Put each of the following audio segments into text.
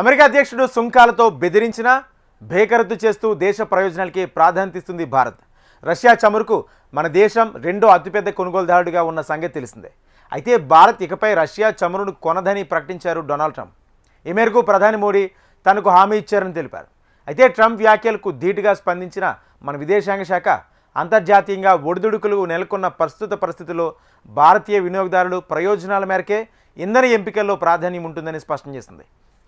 America అధ్యక్షుడు సుంకాలతో బెదిరించినా భేకరత్తు చేస్తూ దేశ ప్రయోజనాలకి ప్రాధాన్యత ఇస్తుంది భారత్. రష్యా చమురుకు మన దేశం రెండో అతిపెద్ద కొనుగోలుదారుడిగా ఉన్న సంగతి తెలిసిందే. అయితే భారత్ ఇకపై రష్యా చమురును కొనదని ప్రకటించారు డొనాల్డ్ ట్రంప్. ఈ మేరకు ప్రధాని మోడీ తనకు హామీ ఇచ్చారని తెలిపారు. అయితే ట్రంప్ వ్యాఖ్యలకు ధీటుగా స్పందించిన మన విదేశాంగ శాఖ అంతర్జాతీయంగా ఒడిదుడుకులు నెలకొన్న ప్రస్తుత పరిస్థితుల్లో భారతీయ వినియోగదారులు ప్రయోజనాల మేరకే ఇంధన ఎంపికల్లో ప్రాధాన్యం ఉంటుందని స్పష్టం చేసింది.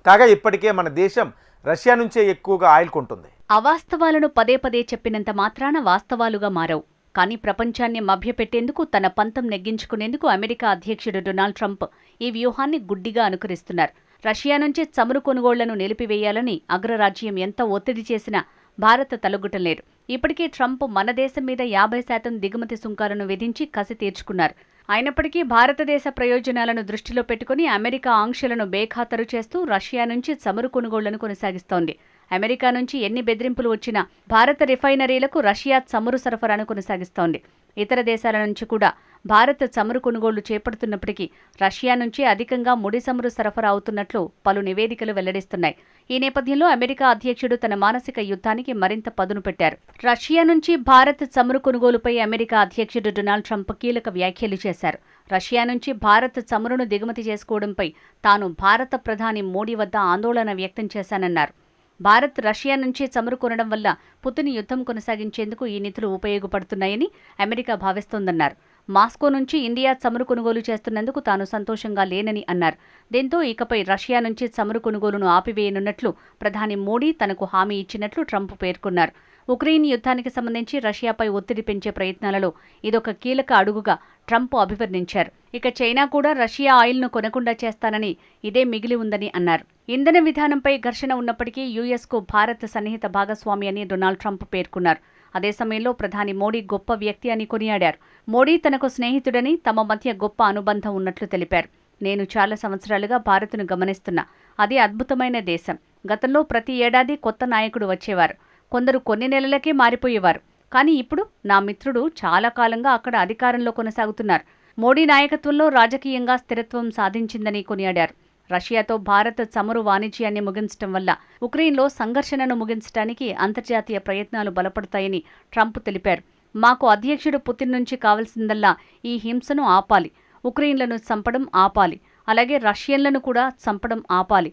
కాగా ఇప్పటికే మన దేశం రష్యా నుంచే ఎక్కువగా ఆయిల్ కొంటుంది. అవాస్తవాలను పదే పదే చెప్పినంత మాత్రాన వాస్తవాలుగా మారవు. కానీ ప్రపంచాన్ని మభ్యపెట్టేందుకు తన పంతం నెగ్గించుకునేందుకు అమెరికా అధ్యక్షుడు డొనాల్డ్ ట్రంప్ ఈ వ్యూహాన్ని గుడ్డిగా అనుకరిస్తున్నారు. రష్యా నుంచి చమురు కొనుగోళ్ళను నిలిపివేయాలని అగ్రరాజ్యం ఎంత ఒత్తిడి చేసినా భారత్ తలగుటం లేదు. ఇప్పటికే ట్రంప్ మన దేశం మీద యాభై శాతం దిగుమతి సుంకాలను విధించి కసి తీర్చుకున్నారు. అయినప్పటికీ భారతదేశ ప్రయోజనాలను దృష్టిలో పెట్టుకుని అమెరికా ఆంక్షలను బేఖాతరు చేస్తూ రష్యా నుంచి చమురు కొనుగోళ్ళను కొనసాగిస్తోంది. అమెరికా నుంచి ఎన్ని బెదిరింపులు వచ్చినా భారత రిఫైనరీలకు రష్యా చమురు సరఫరాను కొనసాగిస్తోంది. ఇతర దేశాల నుంచి కూడా భారత్ చమురు కొనుగోళ్ళు చేపడుతున్నప్పటికీ రష్యా నుంచి అధికంగా ముడి చమురు సరఫరా అవుతున్నట్లు పలు నివేదికలు వెల్లడిస్తున్నాయి. ఈ నేపథ్యంలో అమెరికా అధ్యక్షుడు తన మానసిక యుద్ధానికి మరింత పదును పెట్టారు. రష్యా నుంచి భారత్ చమురు కొనుగోలుపై అమెరికా అధ్యక్షుడు డొనాల్డ్ ట్రంప్ కీలక వ్యాఖ్యలు చేశారు. రష్యా నుంచి భారత్ చమురును దిగుమతి చేసుకోవడంపై తాను భారత ప్రధాని మోడీ వద్ద ఆందోళన వ్యక్తం చేశానన్నారు. భారత్ రష్యా నుంచే చమురు కొనడం వల్ల పుతిన్ యుద్ధం కొనసాగించేందుకు ఈ నిధులు ఉపయోగపడుతున్నాయని అమెరికా భావిస్తోందన్నారు. మాస్కో నుంచి ఇండియా చమురు కొనుగోలు చేస్తున్నందుకు తాను సంతోషంగా లేనని అన్నారు. దీంతో ఇకపై రష్యా నుంచి చమురు కొనుగోలును ఆపివేయనున్నట్లు ప్రధాని మోడీ తనకు హామీ ఇచ్చినట్లు ట్రంప్ పేర్కొన్నారు. ఉక్రెయిన్ యుద్ధానికి సంబంధించి రష్యాపై ఒత్తిడి పెంచే ప్రయత్నాలలో ఇదొక కీలక అడుగుగా ట్రంప్ అభివర్ణించారు. ఇక చైనా కూడా రష్యా ఆయిల్ను కొనకుండా చేస్తానని ఇదే మిగిలి ఉందని అన్నారు. ఇంధన విధానంపై ఘర్షణ ఉన్నప్పటికీ యుఎస్కు భారత్ సన్నిహిత భాగస్వామి అని డొనాల్డ్ ట్రంప్ పేర్కొన్నారు. అదే సమయంలో ప్రధాని మోడీ గొప్ప వ్యక్తి అని కొనియాడారు. మోడీ తనకు స్నేహితుడని తమ మధ్య గొప్ప అనుబంధం ఉన్నట్లు తెలిపారు. నేను చాలా సంవత్సరాలుగా భారత్ను గమనిస్తున్నా. అది అద్భుతమైన దేశం. గతంలో ప్రతి ఏడాది కొత్త నాయకుడు వచ్చేవారు. కొందరు కొన్ని నెలలకే మారిపోయేవారు. కానీ ఇప్పుడు నా మిత్రుడు చాలా కాలంగా అక్కడ అధికారంలో కొనసాగుతున్నారు. మోడీ నాయకత్వంలో రాజకీయంగా స్థిరత్వం సాధించిందని కొనియాడారు. రష్యాతో భారత్ చమురు వాణిజ్యాన్ని ముగించడం వల్ల ఉక్రెయిన్లో సంఘర్షణను ముగించడానికి అంతర్జాతీయ ప్రయత్నాలు బలపడతాయని ట్రంప్ తెలిపారు. మాకు అధ్యక్షుడు పుతిన్ నుంచి కావలసిందల్లా ఈ హింసను ఆపాలి. ఉక్రెయిన్లను చంపడం ఆపాలి. అలాగే రష్యన్లను కూడా చంపడం ఆపాలి.